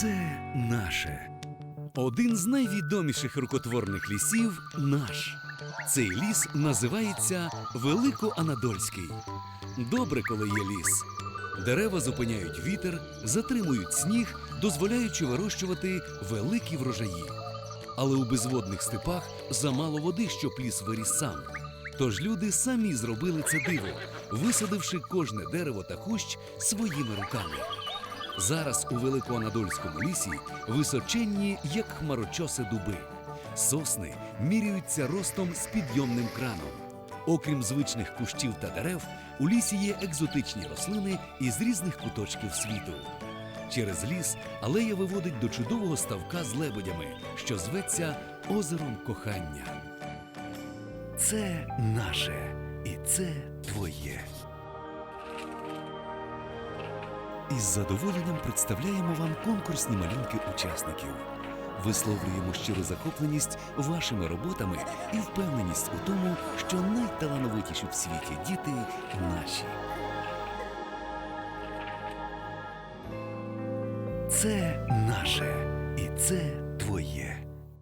Це наше. Один з найвідоміших рукотворних лісів наш. Цей ліс називається Великоанадольський. Добре, коли є ліс. Дерева зупиняють вітер, затримують сніг, дозволяючи вирощувати великі врожаї. Але у безводних степах замало води, щоб ліс виріс сам. Тож люди самі зробили це диво, висадивши кожне дерево та кущ своїми руками. Зараз у Великоанадольському лісі височенні, як хмарочоси дуби. Сосни міряються ростом з підйомним краном. Окрім звичних кущів та дерев, у лісі є екзотичні рослини із різних куточків світу. Через ліс алея виводить до чудового ставка з лебедями, що зветься озером кохання. Це наше і це твоє. Із задоволенням представляємо вам конкурсні малюнки учасників. Висловлюємо щиру захопленість вашими роботами і впевненість у тому, що найталановитіші в світі діти наші. Це наше і це.